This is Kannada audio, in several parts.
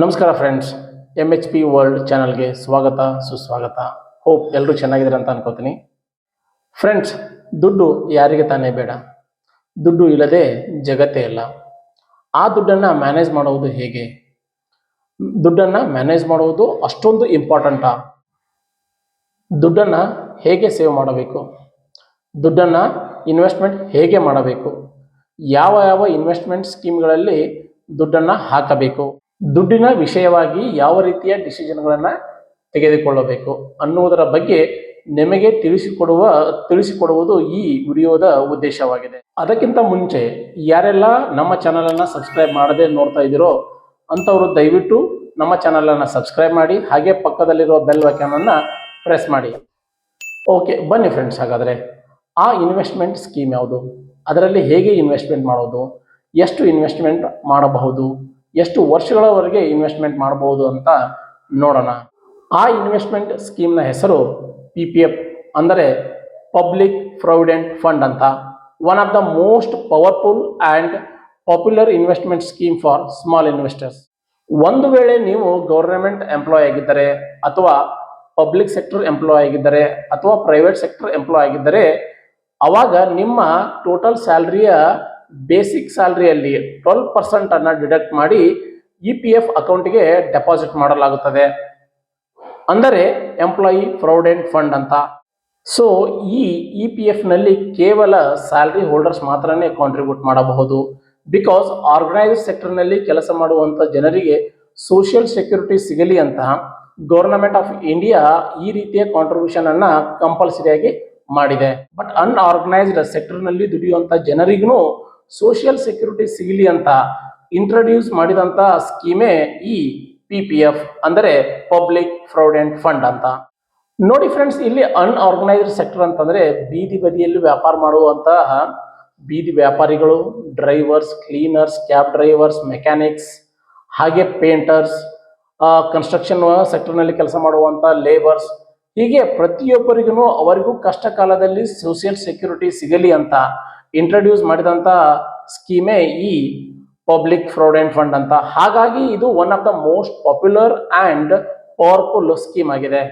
ನಮಸ್ಕಾರ friends M H P world ಚಾನಲ್ಗೆ ಸ್ವಾಗತ, ಸುಸ್ವಾಗತ. ಹೋಪ್ ಎಲ್ಲರೂ ಚೆನ್ನಾಗಿದ್ದಾರೆ ಅಂತ ಅನ್ಕೋತೀನಿ. ಫ್ರೆಂಡ್ಸ್ ದುಡ್ಡು ಯಾರಿಗೆ ತಾನೇ ಬೇಡ. ದುಡ್ಡು ಇಲ್ಲದೆ ಜಗತ್ತೇ ಇಲ್ಲ ಆ ದುಡ್ಡನ್ನು ಮ್ಯಾನೇಜ್ ಮಾಡುವುದು ಹೇಗೆ? ದುಡ್ಡನ್ನು ಮ್ಯಾನೇಜ್ ಮಾಡುವುದು ಅಷ್ಟೊಂದು ಇಂಪಾರ್ಟೆಂಟಾ ದುಡ್ಡನ್ನು ಹೇಗೆ ಸೇವ್ ಮಾಡಬೇಕು? ದುಡ್ಡನ್ನು ಇನ್ವೆಸ್ಟ್ಮೆಂಟ್ ಹೇಗೆ ಮಾಡಬೇಕು? ಯಾವ ಯಾವ ಇನ್ವೆಸ್ಟ್ಮೆಂಟ್ ಸ್ಕೀಮ್ಗಳಲ್ಲಿ ದುಡ್ಡನ್ನು ಹಾಕಬೇಕು? ದುಡ್ಡಿನ ವಿಷಯವಾಗಿ ಯಾವ ರೀತಿಯ ಡಿಸಿಷನ್ಗಳನ್ನು ತೆಗೆದುಕೊಳ್ಳಬೇಕು ಅನ್ನುವುದರ ಬಗ್ಗೆ ನಿಮಗೆ ತಿಳಿಸಿಕೊಡುವ, ತಿಳಿಸಿಕೊಡುವುದು ಈ ವಿಡಿಯೋದ ಉದ್ದೇಶವಾಗಿದೆ. ಅದಕ್ಕಿಂತ ಮುಂಚೆ ಯಾರೆಲ್ಲ ನಮ್ಮ ಚಾನಲನ್ನು ಸಬ್ಸ್ಕ್ರೈಬ್ ಮಾಡದೆ ನೋಡ್ತಾ ಇದ್ದೀರೋ ಅಂಥವರು ದಯವಿಟ್ಟು ನಮ್ಮ ಚಾನಲನ್ನು ಸಬ್ಸ್ಕ್ರೈಬ್ ಮಾಡಿ, ಹಾಗೆ ಪಕ್ಕದಲ್ಲಿರೋ ಬೆಲ್ ಐಕಾನನ್ನು ಪ್ರೆಸ್ ಮಾಡಿ. ಓಕೆ, ಬನ್ನಿ ಫ್ರೆಂಡ್ಸ್ ಹಾಗಾದರೆ. ಆ ಇನ್ವೆಸ್ಟ್ಮೆಂಟ್ ಸ್ಕೀಮ್ ಯಾವುದು? ಅದರಲ್ಲಿ ಹೇಗೆ ಇನ್ವೆಸ್ಟ್ಮೆಂಟ್ ಮಾಡೋದು? ಎಷ್ಟು ಇನ್ವೆಸ್ಟ್ಮೆಂಟ್ ಮಾಡಬಹುದು? ಎಷ್ಟು ವರ್ಷಗಳವರೆಗೆ ಇನ್ವೆಸ್ಟ್ಮೆಂಟ್ ಮಾಡಬಹುದು ಅಂತ ನೋಡೋಣ. ಆ ಇನ್ವೆಸ್ಟ್ಮೆಂಟ್ ಸ್ಕೀಮ್ನ ಹೆಸರು ಪಿ ಪಿ ಎಫ್ ಅಂದರೆ ಪಬ್ಲಿಕ್ ಪ್ರಾವಿಡೆಂಟ್ ಫಂಡ್ ಅಂತ. One of the most powerful and popular investment scheme for small investors ಒಂದು ವೇಳೆ ನೀವು ಗೌರ್ಮೆಂಟ್ ಎಂಪ್ಲಾಯ್ ಆಗಿದ್ದರೆ ಅಥವಾ ಪಬ್ಲಿಕ್ ಸೆಕ್ಟರ್ ಎಂಪ್ಲಾಯ್ ಆಗಿದ್ದರೆ ಅಥವಾ ಪ್ರೈವೇಟ್ ಸೆಕ್ಟರ್ ಎಂಪ್ಲಾಯ್ ಆಗಿದ್ದರೆ, ಅವಾಗ ನಿಮ್ಮ ಟೋಟಲ್ ಸ್ಯಾಲ್ರಿಯ ಬೇಸಿಕ್ ಸ್ಯಾಲ್ರಿಯಲ್ಲಿ ಟ್ವೆಲ್ ಪರ್ಸೆಂಟ್ ಅನ್ನ ಡಿಡಕ್ಟ್ ಮಾಡಿ ಇ ಪಿ ಎಫ್ ಅಕೌಂಟ್ಗೆ ಡೆಪಾಸಿಟ್ ಮಾಡಲಾಗುತ್ತದೆ. ಅಂದರೆ ಎಂಪ್ಲಾಯಿ ಪ್ರಾವಿಡೆಂಟ್ ಫಂಡ್ ಅಂತ. ಸೊ ಈ ಇ ಪಿ ಎಫ್ನಲ್ಲಿ ಕೇವಲ ಸ್ಯಾಲ್ರಿ ಹೋಲ್ಡರ್ಸ್ ಮಾತ್ರನೇ ಕಾಂಟ್ರಿಬ್ಯೂಟ್ ಮಾಡಬಹುದು. ಬಿಕಾಸ್ ಆರ್ಗನೈಸ್ಡ್ ಸೆಕ್ಟರ್ನಲ್ಲಿ ಕೆಲಸ ಮಾಡುವಂಥ ಜನರಿಗೆ ಸೋಷಿಯಲ್ ಸೆಕ್ಯೂರಿಟಿ ಸಿಗಲಿ ಅಂತ ಗೌರ್ನಮೆಂಟ್ ಆಫ್ ಇಂಡಿಯಾ ಈ ರೀತಿಯ ಕಾಂಟ್ರಿಬ್ಯೂಷನ್ ಅನ್ನ ಕಂಪಲ್ಸರಿಯಾಗಿ ಮಾಡಿದೆ. ಬಟ್ ಅನ್ಆರ್ಗನೈಸ್ಡ್ ಸೆಕ್ಟರ್ನಲ್ಲಿ ದುಡಿಯುವಂಥ ಜನರಿಗೂ ಸೋಷಿಯಲ್ ಸೆಕ್ಯೂರಿಟಿ ಸಿಗಲಿ ಅಂತ ಇಂಟ್ರಡ್ಯೂಸ್ ಮಾಡಿದಂತ ಸ್ಕೀಮೇ ಈ ಪಿ ಪಿ ಎಫ್ ಅಂದರೆ ಪಬ್ಲಿಕ್ ಪ್ರಾವಿಡೆಂಟ್ ಫಂಡ್ ಅಂತ. ನೋಡಿ ಫ್ರೆಂಡ್ಸ್ ಇಲ್ಲಿ ಅನ್ಆರ್ಗನೈಸ್ಡ್ ಸೆಕ್ಟರ್ ಅಂತಂದ್ರೆ ಬೀದಿ ಬದಿಯಲ್ಲಿ ವ್ಯಾಪಾರ ಮಾಡುವಂತಹ ಬೀದಿ ವ್ಯಾಪಾರಿಗಳು drivers cleaners cab drivers mechanics ಹಾಗೆ ಪೇಂಟರ್ಸ್ ಕನ್ಸ್ಟ್ರಕ್ಷನ್ ಸೆಕ್ಟರ್ನಲ್ಲಿ ಕೆಲಸ ಮಾಡುವಂಥ ಲೇಬರ್ಸ್ ಹೀಗೆ ಪ್ರತಿಯೊಬ್ಬರಿಗೂ ಅವರಿಗೂ ಕಷ್ಟ ಕಾಲದಲ್ಲಿ ಸೋಷಿಯಲ್ ಸೆಕ್ಯೂರಿಟಿ ಸಿಗಲಿ ಅಂತ ಇಂಟ್ರಡ್ಯೂಸ್ ಮಾಡಿದಂಥ ಸ್ಕೀಮೇ ಈ ಪಬ್ಲಿಕ್ ಪ್ರಾವಿಡೆಂಟ್ ಫಂಡ್ ಅಂತ. ಹಾಗಾಗಿ ಇದು one of the most popular and powerful scheme ಆಗಿದೆ.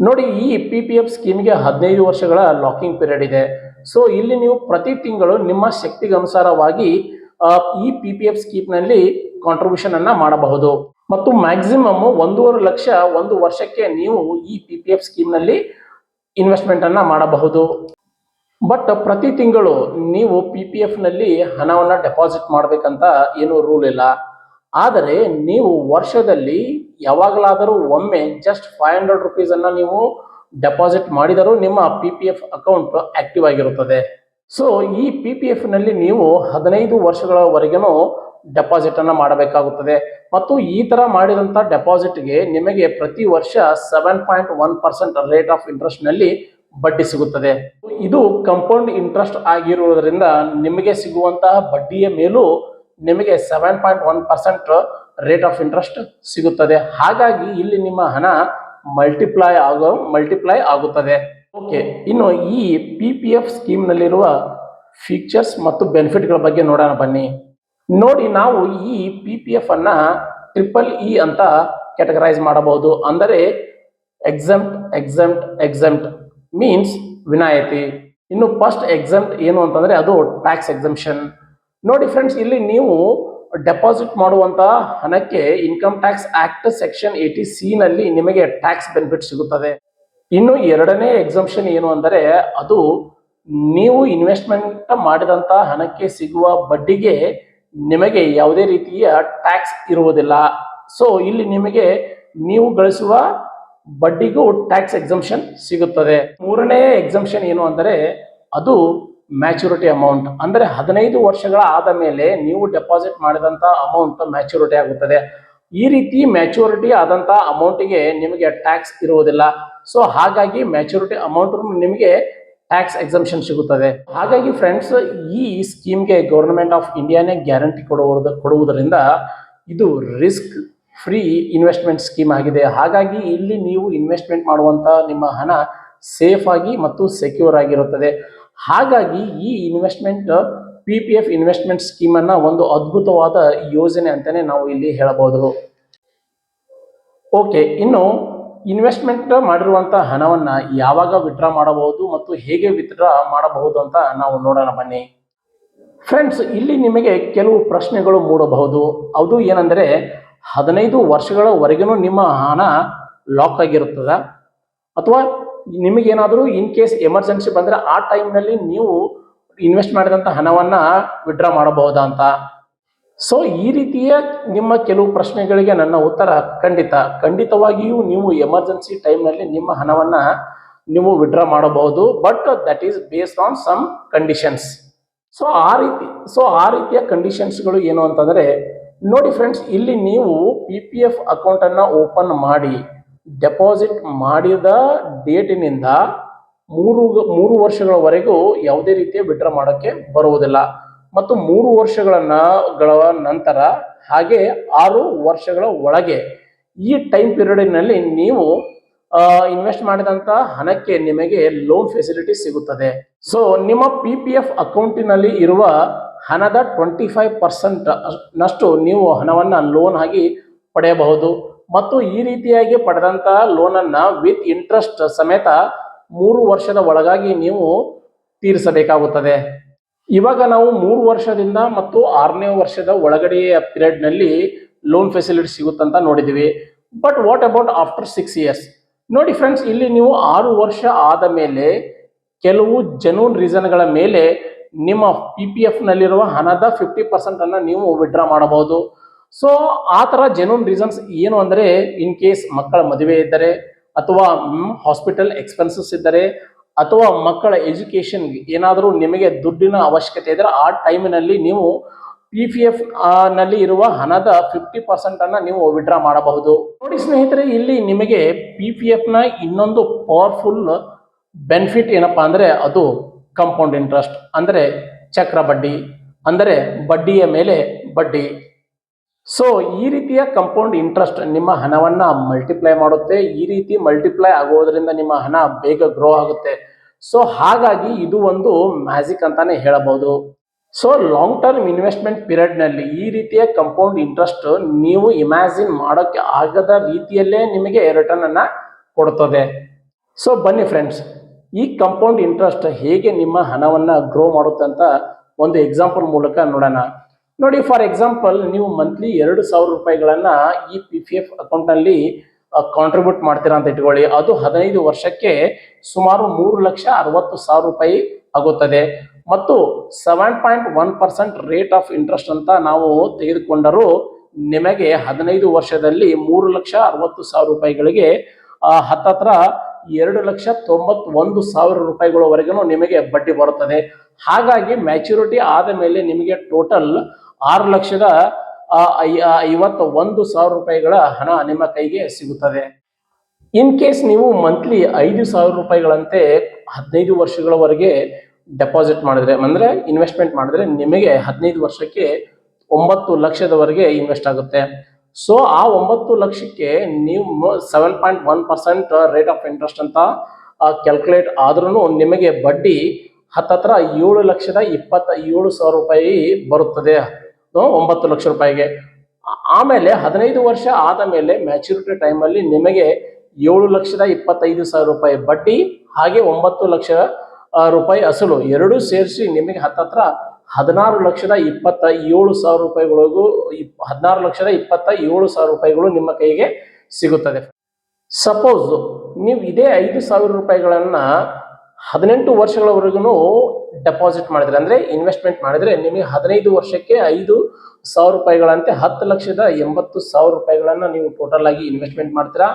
ನೋಡಿ, ಈ ಪಿ ಪಿ ಎಫ್ ಸ್ಕೀಮ್ಗೆ ಹದಿನೈದು ವರ್ಷಗಳ ಲಾಕಿಂಗ್ ಪೀರಿಯಡ್ ಇದೆ. ಸೊ ಇಲ್ಲಿ ನೀವು ಪ್ರತಿ ತಿಂಗಳು ನಿಮ್ಮ ಶಕ್ತಿಗೆ ಅನುಸಾರವಾಗಿ ಈ ಪಿ ಪಿ ಎಫ್ ಸ್ಕೀಮ್ನಲ್ಲಿ ಕಾಂಟ್ರಿಬ್ಯೂಷನ್ ಅನ್ನ ಮಾಡಬಹುದು. ಮತ್ತು ಮ್ಯಾಕ್ಸಿಮಮ್ ಒಂದೂವರೆ ಲಕ್ಷ ಒಂದು ವರ್ಷಕ್ಕೆ ನೀವು ಈ ಪಿ ಪಿ ಎಫ್ ಸ್ಕೀಮ್ನಲ್ಲಿ ಇನ್ವೆಸ್ಟ್ಮೆಂಟ್ ಅನ್ನ ಮಾಡಬಹುದು. ಬಟ್ ಪ್ರತಿ ತಿಂಗಳು ನೀವು ಪಿ ಪಿ ಎಫ್ನಲ್ಲಿ ಹಣವನ್ನು ಡೆಪಾಸಿಟ್ ಮಾಡಬೇಕಂತ ಏನು ರೂಲ್ ಇಲ್ಲ. ಆದರೆ ನೀವು ವರ್ಷದಲ್ಲಿ ಯಾವಾಗಲಾದರೂ ಒಮ್ಮೆ ಜಸ್ಟ್ ಫೈವ್ ಹಂಡ್ರೆಡ್ ರುಪೀಸನ್ನು ನೀವು ಡೆಪಾಸಿಟ್ ಮಾಡಿದರೂ ನಿಮ್ಮ P P F account active ಆಗಿರುತ್ತದೆ. ಸೊ ಈ ಪಿ ಪಿ ಎಫ್ನಲ್ಲಿ ನೀವು ಹದಿನೈದು ವರ್ಷಗಳವರೆಗೂ ಡೆಪಾಸಿಟ್ ಅನ್ನು ಮಾಡಬೇಕಾಗುತ್ತದೆ. ಮತ್ತು ಈ ತರ ಮಾಡಿದಂಥ ಡೆಪಾಸಿಟ್ಗೆ ನಿಮಗೆ ಪ್ರತಿ ವರ್ಷ seven point one percent rate of ಇಂಟ್ರೆಸ್ಟ್ನಲ್ಲಿ ಬಡ್ಡಿ ಸಿಗುತ್ತದೆ. ಇದು ಕಂಪೌಂಡ್ ಇಂಟ್ರೆಸ್ಟ್ ಆಗಿರುವುದರಿಂದ ನಿಮಗೆ ಸಿಗುವಂತಹ ಬಡ್ಡಿಯ ಮೇಲೂ ನಿಮಗೆ seven point one percent rate of interest ಸಿಗುತ್ತದೆ. ಹಾಗಾಗಿ ಇಲ್ಲಿ ನಿಮ್ಮ ಹಣ ಮಲ್ಟಿಪ್ಲೈ ಆಗೋ ಮಲ್ಟಿಪ್ಲೈ ಆಗುತ್ತದೆ. ಓಕೆ ಇನ್ನು ಈ ಪಿ ಪಿ ಎಫ್ ಸ್ಕೀಮ್ನಲ್ಲಿರುವ ಫೀಚರ್ಸ್ ಮತ್ತು ಬೆನಿಫಿಟ್ಗಳ ಬಗ್ಗೆ ನೋಡೋಣ ಬನ್ನಿ. ನೋಡಿ, ನಾವು ಈ ಪಿ ಪಿ ಎಫ್ ಅನ್ನ ಟ್ರಿಪಲ್ ಇ ಅಂತ ಕ್ಯಾಟಗರೈಸ್ ಮಾಡಬಹುದು. ಅಂದರೆ ಎಕ್ಸಮ್ಟ್ ಎಕ್ಸಮ್ಟ್ ಎಕ್ಸಮ್ಟ್ ಮೀನ್ಸ್ ವಿನಾಯಿತಿ ಇನ್ನು ಫಸ್ಟ್ ಎಕ್ಸಾಮ್ ಏನು ಅಂತಂದ್ರೆ ಅದು ಟ್ಯಾಕ್ಸ್ ಎಕ್ಸಮ್ಷನ್ ನೋಡಿ ಫ್ರೆಂಡ್ಸ್ ಇಲ್ಲಿ ನೀವು ಡೆಪಾಸಿಟ್ ಮಾಡುವಂತ ಹಣಕ್ಕೆ income tax act section eighty C ನಲ್ಲಿ ನಿಮಗೆ ಟ್ಯಾಕ್ಸ್ ಬೆನಿಫಿಟ್ ಸಿಗುತ್ತದೆ. ಇನ್ನು ಎರಡನೇ ಎಕ್ಸಮ್ಷನ್ ಏನು ಅಂದರೆ ಅದು ನೀವು ಇನ್ವೆಸ್ಟ್ಮೆಂಟ್ ಮಾಡಿದಂತ ಹಣಕ್ಕೆ ಸಿಗುವ ಬಡ್ಡಿಗೆ ನಿಮಗೆ ಯಾವುದೇ ರೀತಿಯ ಟ್ಯಾಕ್ಸ್ ಇರುವುದಿಲ್ಲ. ಸೊ ಇಲ್ಲಿ ನಿಮಗೆ ನೀವು ಗಳಿಸುವ ಬಡ್ಡಿಗೂ ಟ್ಯಾಕ್ಸ್ ಎಕ್ಸಮ್ಷನ್ ಸಿಗುತ್ತದೆ. ಮೂರನೇ ಎಕ್ಸಮ್ಷನ್ ಏನು ಅಂದರೆ ಅದು ಮ್ಯಾಚುರಿಟಿ ಅಮೌಂಟ್ ಅಂದರೆ ಹದಿನೈದು ವರ್ಷಗಳ ಆದ ಮೇಲೆ ನೀವು ಡೆಪಾಸಿಟ್ ಮಾಡಿದಂಥ ಅಮೌಂಟ್ ಮ್ಯಾಚುರಿಟಿ ಆಗುತ್ತದೆ. ಈ ರೀತಿ ಮ್ಯಾಚುರಿಟಿ ಆದಂಥ ಅಮೌಂಟಿಗೆ ನಿಮಗೆ ಟ್ಯಾಕ್ಸ್ ಇರುವುದಿಲ್ಲ. ಸೊ ಹಾಗಾಗಿ ಮ್ಯಾಚುರಿಟಿ ಅಮೌಂಟ್ ನಿಮಗೆ ಟ್ಯಾಕ್ಸ್ ಎಕ್ಸಮ್ಷನ್ ಸಿಗುತ್ತದೆ. ಹಾಗಾಗಿ ಫ್ರೆಂಡ್ಸ್ ಈ ಸ್ಕೀಮ್ಗೆ ಗೌರ್ಮೆಂಟ್ ಆಫ್ ಇಂಡಿಯಾನೇ ಗ್ಯಾರಂಟಿ ಕೊಡುವುದು ಕೊಡುವುದರಿಂದ ಇದು ರಿಸ್ಕ್ ಫ್ರೀ ಇನ್ವೆಸ್ಟ್ಮೆಂಟ್ ಸ್ಕೀಮ್ ಆಗಿದೆ. ಹಾಗಾಗಿ ಇಲ್ಲಿ ನೀವು ಇನ್ವೆಸ್ಟ್ಮೆಂಟ್ ಮಾಡುವಂಥ ನಿಮ್ಮ ಹಣ ಸೇಫ್ ಆಗಿ ಮತ್ತು ಸೆಕ್ಯೂರ್ ಆಗಿರುತ್ತದೆ. ಹಾಗಾಗಿ ಈ investment P P F investment ಸ್ಕೀಮನ್ನು ಒಂದು ಅದ್ಭುತವಾದ ಯೋಜನೆ ಅಂತಲೇ ನಾವು ಇಲ್ಲಿ ಹೇಳಬಹುದು. ಓಕೆ ಇನ್ನು ಇನ್ವೆಸ್ಟ್ಮೆಂಟ್ ಮಾಡಿರುವಂಥ ಹಣವನ್ನು ಯಾವಾಗ ವಿತ್ಡ್ರಾ ಮಾಡಬಹುದು ಮತ್ತು ಹೇಗೆ ವಿತ್ಡ್ರಾ ಮಾಡಬಹುದು ಅಂತ ನಾವು ನೋಡೋಣ ಬನ್ನಿ. ಫ್ರೆಂಡ್ಸ್ ಇಲ್ಲಿ ನಿಮಗೆ ಕೆಲವು ಪ್ರಶ್ನೆಗಳು ಮೂಡಬಹುದು. ಅದು ಏನಂದರೆ ಹದಿನೈದು ವರ್ಷಗಳವರೆಗೂ ನಿಮ್ಮ ಹಣ ಲಾಕ್ ಆಗಿರುತ್ತದೆ? ಅಥವಾ ನಿಮಗೇನಾದರೂ ಇನ್ ಕೇಸ್ ಎಮರ್ಜೆನ್ಸಿ ಬಂದರೆ ಆ ಟೈಮ್ನಲ್ಲಿ ನೀವು ಇನ್ವೆಸ್ಟ್ ಮಾಡಿದಂಥ ಹಣವನ್ನು ವಿಡ್ರಾ ಮಾಡಬಹುದಾ ಅಂತ? ಸೊ ಈ ರೀತಿಯ ನಿಮ್ಮ ಕೆಲವು ಪ್ರಶ್ನೆಗಳಿಗೆ ನನ್ನ ಉತ್ತರ ಖಂಡಿತ. ಖಂಡಿತವಾಗಿಯೂ ನೀವು ಎಮರ್ಜೆನ್ಸಿ ಟೈಮ್ನಲ್ಲಿ ನಿಮ್ಮ ಹಣವನ್ನು ನೀವು ವಿಡ್ರಾ ಮಾಡಬಹುದು. But that is based on some conditions so ಆ ರೀತಿ ಸೊ ಆ ರೀತಿಯ ಕಂಡೀಷನ್ಸ್ಗಳು ಏನು ಅಂತಂದರೆ ನೋಡಿ ಫ್ರೆಂಡ್ಸ್ ಇಲ್ಲಿ ನೀವು ಪಿ ಪಿ ಎಫ್ ಅಕೌಂಟನ್ನು ಓಪನ್ ಮಾಡಿ ಡೆಪಾಸಿಟ್ ಮಾಡಿದ ಡೇಟಿನಿಂದ ಮೂರು ಮೂರು ವರ್ಷಗಳವರೆಗೂ ಯಾವುದೇ ರೀತಿಯ ವಿಡ್ರಾ ಮಾಡೋಕ್ಕೆ ಬರುವುದಿಲ್ಲ. ಮತ್ತು ಮೂರು ವರ್ಷಗಳ ಗಳ ನಂತರ, ಹಾಗೆ ಆರು ವರ್ಷಗಳ ಒಳಗೆ ಈ ಟೈಮ್ ಪೀರಿಯಡಿನಲ್ಲಿ ನೀವು ಇನ್ವೆಸ್ಟ್ ಮಾಡಿದಂಥ ಹಣಕ್ಕೆ ನಿಮಗೆ ಲೋನ್ ಫೆಸಿಲಿಟಿ ಸಿಗುತ್ತದೆ. ಸೊ ನಿಮ್ಮ ಪಿ ಪಿ ಎಫ್ ಅಕೌಂಟಿನಲ್ಲಿ ಇರುವ ಹಣದ ಟ್ವೆಂಟಿ ಫೈವ್ ಪರ್ಸೆಂಟ್ ನಷ್ಟು ನೀವು ಹಣವನ್ನು ಲೋನ್ ಆಗಿ ಪಡೆಯಬಹುದು. ಮತ್ತು ಈ ರೀತಿಯಾಗಿ ಪಡೆದಂತಹ ಲೋನನ್ನು ವಿತ್ ಇಂಟ್ರೆಸ್ಟ್ ಸಮೇತ ಮೂರು ವರ್ಷದ ಒಳಗಾಗಿ ನೀವು ತೀರಿಸಬೇಕಾಗುತ್ತದೆ. ಇವಾಗ ನಾವು ಮೂರು ವರ್ಷದಿಂದ ಮತ್ತು ಆರನೇ ವರ್ಷದ ಒಳಗಡೆಯ ಪೀರಿಯಡ್ನಲ್ಲಿ ಲೋನ್ ಫೆಸಿಲಿಟಿ ಸಿಗುತ್ತಂತ ನೋಡಿದ್ದೀವಿ. But what about after six years ನೋಡಿ ಫ್ರೆಂಡ್ಸ್ ಇಲ್ಲಿ ನೀವು ಆರು ವರ್ಷ ಆದ ಮೇಲೆ ಕೆಲವು ಜನೂನ್ ರೀಸನ್ಗಳ ಮೇಲೆ ನಿಮ್ಮ ಪಿ ಪಿ ಎಫ್ನಲ್ಲಿರುವ ಹಣದ ಫಿಫ್ಟಿ ಪರ್ಸೆಂಟನ್ನು ನೀವು ವಿಡ್ರಾ ಮಾಡಬಹುದು. ಸೊ ಆ ಥರ ಜೆನ್ಯೂನ್ ರೀಸನ್ಸ್ ಏನು ಅಂದರೆ ಇನ್ ಕೇಸ್ ಮಕ್ಕಳ ಮದುವೆ ಇದ್ದರೆ, ಅಥವಾ ಹಾಸ್ಪಿಟಲ್ ಎಕ್ಸ್ಪೆನ್ಸಸ್ ಇದ್ದರೆ, ಅಥವಾ ಮಕ್ಕಳ ಎಜುಕೇಶನ್ ಏನಾದರೂ ನಿಮಗೆ ದುಡ್ಡಿನ ಅವಶ್ಯಕತೆ ಇದ್ದರೆ ಆ ಟೈಮಿನಲ್ಲಿ ನೀವು ಪಿ ಪಿ ಎಫ್ನಲ್ಲಿ ಇರುವ ಹಣದ ಫಿಫ್ಟಿ ಪರ್ಸೆಂಟ್ ಅನ್ನ ನೀವು ವಿಡ್ರಾ ಮಾಡಬಹುದು. ನೋಡಿ ಸ್ನೇಹಿತರೆ, ಇಲ್ಲಿ ನಿಮಗೆ ಪಿ ಪಿ ಎಫ್ನ ಇನ್ನೊಂದು ಪವರ್ಫುಲ್ ಬೆನಿಫಿಟ್ ಏನಪ್ಪಾ ಅಂದ್ರೆ, ಅದು ಕಂಪೌಂಡ್ ಇಂಟ್ರೆಸ್ಟ್ ಅಂದರೆ ಚಕ್ರ ಬಡ್ಡಿ, ಅಂದರೆ ಬಡ್ಡಿಯ ಮೇಲೆ ಬಡ್ಡಿ. ಸೊ ಈ ರೀತಿಯ ಕಂಪೌಂಡ್ ಇಂಟ್ರೆಸ್ಟ್ ನಿಮ್ಮ ಹಣವನ್ನು ಮಲ್ಟಿಪ್ಲೈ ಮಾಡುತ್ತೆ. ಈ ರೀತಿ ಮಲ್ಟಿಪ್ಲೈ ಆಗೋದ್ರಿಂದ ನಿಮ್ಮ ಹಣ ಬೇಗ ಗ್ರೋ ಆಗುತ್ತೆ. ಸೊ ಹಾಗಾಗಿ ಇದು ಒಂದು ಮ್ಯಾಜಿಕ್ ಅಂತಾನೆ ಹೇಳಬಹುದು. ಸೊ ಲಾಂಗ್ ಟರ್ಮ್ ಇನ್ವೆಸ್ಟ್ಮೆಂಟ್ ಪೀರಿಯಡ್ನಲ್ಲಿ ಈ ರೀತಿಯ ಕಂಪೌಂಡ್ ಇಂಟ್ರೆಸ್ಟ್ ನೀವು ಇಮ್ಯಾಜಿನ್ ಮಾಡೋಕ್ಕೆ ಆಗದ ರೀತಿಯಲ್ಲೇ ನಿಮಗೆ ರಿಟರ್ನ್ ಅನ್ನ ಕೊಡ್ತದೆ. ಸೊ ಬನ್ನಿ ಫ್ರೆಂಡ್ಸ್ ಈ ಕಂಪೌಂಡ್ ಇಂಟ್ರೆಸ್ಟ್ ಹೇಗೆ ನಿಮ್ಮ ಹಣವನ್ನು ಗ್ರೋ ಮಾಡುತ್ತೆ ಅಂತ ಒಂದು ಎಕ್ಸಾಂಪಲ್ ಮೂಲಕ ನೋಡೋಣ. ನೋಡಿ ಫಾರ್ ಎಕ್ಸಾಂಪಲ್ ನೀವು ಮಂತ್ಲಿ ಎರಡು ಸಾವಿರ ರೂಪಾಯಿಗಳನ್ನ ಈ ಪಿ ಪಿ ಎಫ್ ಅಕೌಂಟ್ನಲ್ಲಿ ಕಾಂಟ್ರಿಬ್ಯೂಟ್ ಮಾಡ್ತೀರಾ ಅಂತ ಇಟ್ಕೊಳ್ಳಿ. ಅದು ಹದಿನೈದು ವರ್ಷಕ್ಕೆ ಸುಮಾರು ಮೂರು ಲಕ್ಷ ಅರವತ್ತು ಸಾವಿರ ರೂಪಾಯಿ ಆಗುತ್ತದೆ. ಮತ್ತು seven point one percent rate of interest ಅಂತ ನಾವು ತೆಗೆದುಕೊಂಡರೂ ನಿಮಗೆ ಹದಿನೈದು ವರ್ಷದಲ್ಲಿ ಮೂರು ಲಕ್ಷ ಅರವತ್ತು ಸಾವಿರ ರೂಪಾಯಿಗಳಿಗೆ ಹತ್ತತ್ರ ಎರಡು ಲಕ್ಷ ತೊಂಬತ್ತೊಂದು ಸಾವಿರ ರೂಪಾಯಿಗಳವರೆಗೂ ನಿಮಗೆ ಬಡ್ಡಿ ಬರುತ್ತದೆ. ಹಾಗಾಗಿ ಮ್ಯಾಚುರಿಟಿ ಆದ ಮೇಲೆ ನಿಮಗೆ ಟೋಟಲ್ ಆರು ಲಕ್ಷದ ಐವತ್ತ ಒಂದು ಸಾವಿರ ರೂಪಾಯಿಗಳ ಹಣ ನಿಮ್ಮ ಕೈಗೆ ಸಿಗುತ್ತದೆ. ಇನ್ ಕೇಸ್ ನೀವು ಮಂತ್ಲಿ ಐದು ಸಾವಿರ ರೂಪಾಯಿಗಳಂತೆ ಹದಿನೈದು ವರ್ಷಗಳವರೆಗೆ ಡೆಪಾಸಿಟ್ ಮಾಡಿದ್ರೆ, ಅಂದ್ರೆ ಇನ್ವೆಸ್ಟ್ಮೆಂಟ್ ಮಾಡಿದ್ರೆ ನಿಮಗೆ ಹದಿನೈದು ವರ್ಷಕ್ಕೆ ಒಂಬತ್ತು ಲಕ್ಷದವರೆಗೆ ಇನ್ವೆಸ್ಟ್ ಆಗುತ್ತೆ. ಸೊ ಆ ಒಂಬತ್ತು ಲಕ್ಷಕ್ಕೆ ನೀವು seven point one percent rate of interest ಅಂತ ಕ್ಯಾಲ್ಕುಲೇಟ್ ಆದ್ರೂ ನಿಮಗೆ ಬಡ್ಡಿ ಹತ್ತತ್ರ ಏಳು ಲಕ್ಷದ ಇಪ್ಪತ್ತ ಏಳು ಸಾವಿರ ರೂಪಾಯಿ ಬರುತ್ತದೆ. ಒಂಬತ್ತು ಲಕ್ಷ ರೂಪಾಯಿಗೆ. ಆಮೇಲೆ ಹದಿನೈದು ವರ್ಷ ಆದ ಮೇಲೆ ಮ್ಯಾಚುರಿಟಿ ಟೈಮಲ್ಲಿ ನಿಮಗೆ ಏಳು ಲಕ್ಷದ ಇಪ್ಪತ್ತೈದು ಸಾವಿರ ರೂಪಾಯಿ ಬಡ್ಡಿ, ಹಾಗೆ ಒಂಬತ್ತು ಲಕ್ಷ ರೂಪಾಯಿ ಅಸಲು. ಎರಡೂ ಸೇರಿಸಿ ನಿಮಗೆ ಹತ್ತತ್ರ ಹದಿನಾರು ಲಕ್ಷದ ಇಪ್ಪತ್ತ ಏಳು ಸಾವಿರ ರೂಪಾಯಿಗಳಿಗೂ ಹದಿನಾರು ಲಕ್ಷದ ಇಪ್ಪತ್ತ ಏಳು ಸಾವಿರ ರೂಪಾಯಿಗಳು ನಿಮ್ಮ ಕೈಗೆ ಸಿಗುತ್ತದೆ. ಸಪೋಸ್ ನೀವು ಇದೇ ಐದು ಸಾವಿರ ರೂಪಾಯಿಗಳನ್ನ ಹದಿನೆಂಟು ವರ್ಷಗಳವರೆಗೂ ಡೆಪಾಸಿಟ್ ಮಾಡಿದ್ರೆ, ಅಂದ್ರೆ ಇನ್ವೆಸ್ಟ್ಮೆಂಟ್ ಮಾಡಿದ್ರೆ ನಿಮಗೆ ಹದಿನೈದು ವರ್ಷಕ್ಕೆ ಐದು ಸಾವಿರ ರೂಪಾಯಿಗಳಂತೆ ಹತ್ತು ಲಕ್ಷದ ಎಂಬತ್ತು ಸಾವಿರ ರೂಪಾಯಿಗಳನ್ನ ನೀವು ಟೋಟಲ್ ಆಗಿ ಇನ್ವೆಸ್ಟ್ಮೆಂಟ್ ಮಾಡ್ತೀರಾ?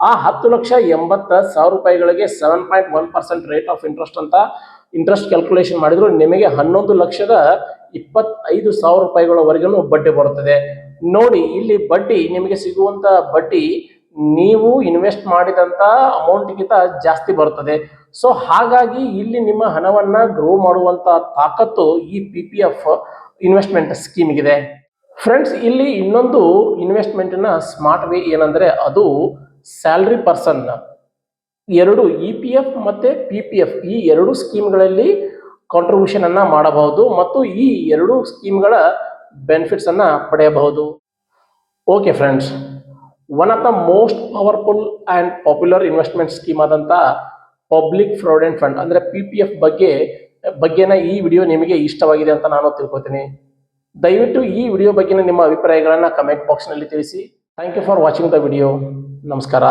ಆ ಹತ್ತು ಲಕ್ಷ ಎಂಬತ್ತ ಸಾವಿರ ರೂಪಾಯಿಗಳಿಗೆ seven point one percent rate of interest ಅಂತ ಇಂಟ್ರೆಸ್ಟ್ ಕ್ಯಾಲ್ಕುಲೇಷನ್ ಮಾಡಿದ್ರು. ನಿಮಗೆ ಹನ್ನೊಂದು ಲಕ್ಷದ ಇಪ್ಪತ್ತೈದು ಸಾವಿರ ರೂಪಾಯಿಗಳವರೆಗೂ ಬಡ್ಡಿ ಬರುತ್ತದೆ. ನೋಡಿ, ಇಲ್ಲಿ ಬಡ್ಡಿ, ನಿಮಗೆ ಸಿಗುವಂತ ಬಡ್ಡಿ ನೀವು ಇನ್ವೆಸ್ಟ್ ಮಾಡಿದಂತ ಅಮೌಂಟ್ಗಿಂತ ಜಾಸ್ತಿ ಬರುತ್ತದೆ. ಸೊ ಹಾಗಾಗಿ ಇಲ್ಲಿ ನಿಮ್ಮ ಹಣವನ್ನ ಗ್ರೋ ಮಾಡುವಂತ ತಾಕತ್ತು ಈ ಪಿ ಪಿ ಎಫ್ ಇನ್ವೆಸ್ಟ್ಮೆಂಟ್ ಸ್ಕೀಮ್ಗಿದೆ ಫ್ರೆಂಡ್ಸ್ ಇಲ್ಲಿ ಇನ್ನೊಂದು ಇನ್ವೆಸ್ಟ್ಮೆಂಟ್ನ ಸ್ಮಾರ್ಟ್ ವೇ ಏನಂದ್ರೆ ಅದು ಸ್ಯಾಲ್ರಿ ಪರ್ಸನ್ ಎರಡು ಇ ಪಿ ಎಫ್ ಮತ್ತು ಪಿ ಪಿ ಎಫ್, ಈ ಎರಡು ಸ್ಕೀಮ್ಗಳಲ್ಲಿ ಕಾಂಟ್ರಿಬ್ಯೂಷನ್ ಮಾಡಬಹುದು ಮತ್ತು ಈ ಎರಡು ಸ್ಕೀಮ್ಗಳ ಬೆನಿಫಿಟ್ಸನ್ನು ಪಡೆಯಬಹುದು. Okay friends one of the most powerful and popular investment scheme ಆದಂಥ ಪಬ್ಲಿಕ್ ಪ್ರಾವಿಡೆಂಟ್ ಫಂಡ್ ಅಂದರೆ ಪಿ ಪಿ ಎಫ್ ಬಗ್ಗೆ, ಬಗ್ಗೆನ ಈ ವಿಡಿಯೋ ನಿಮಗೆ ಇಷ್ಟವಾಗಿದೆ ಅಂತ ನಾನು ತಿಳ್ಕೊತೀನಿ. ದಯವಿಟ್ಟು ಈ ವಿಡಿಯೋ ಬಗ್ಗೆ ನಿಮ್ಮ ಅಭಿಪ್ರಾಯಗಳನ್ನು ಕಮೆಂಟ್ ಬಾಕ್ಸ್ನಲ್ಲಿ ತಿಳಿಸಿ. Thank you for watching the video ನಮಸ್ಕಾರ.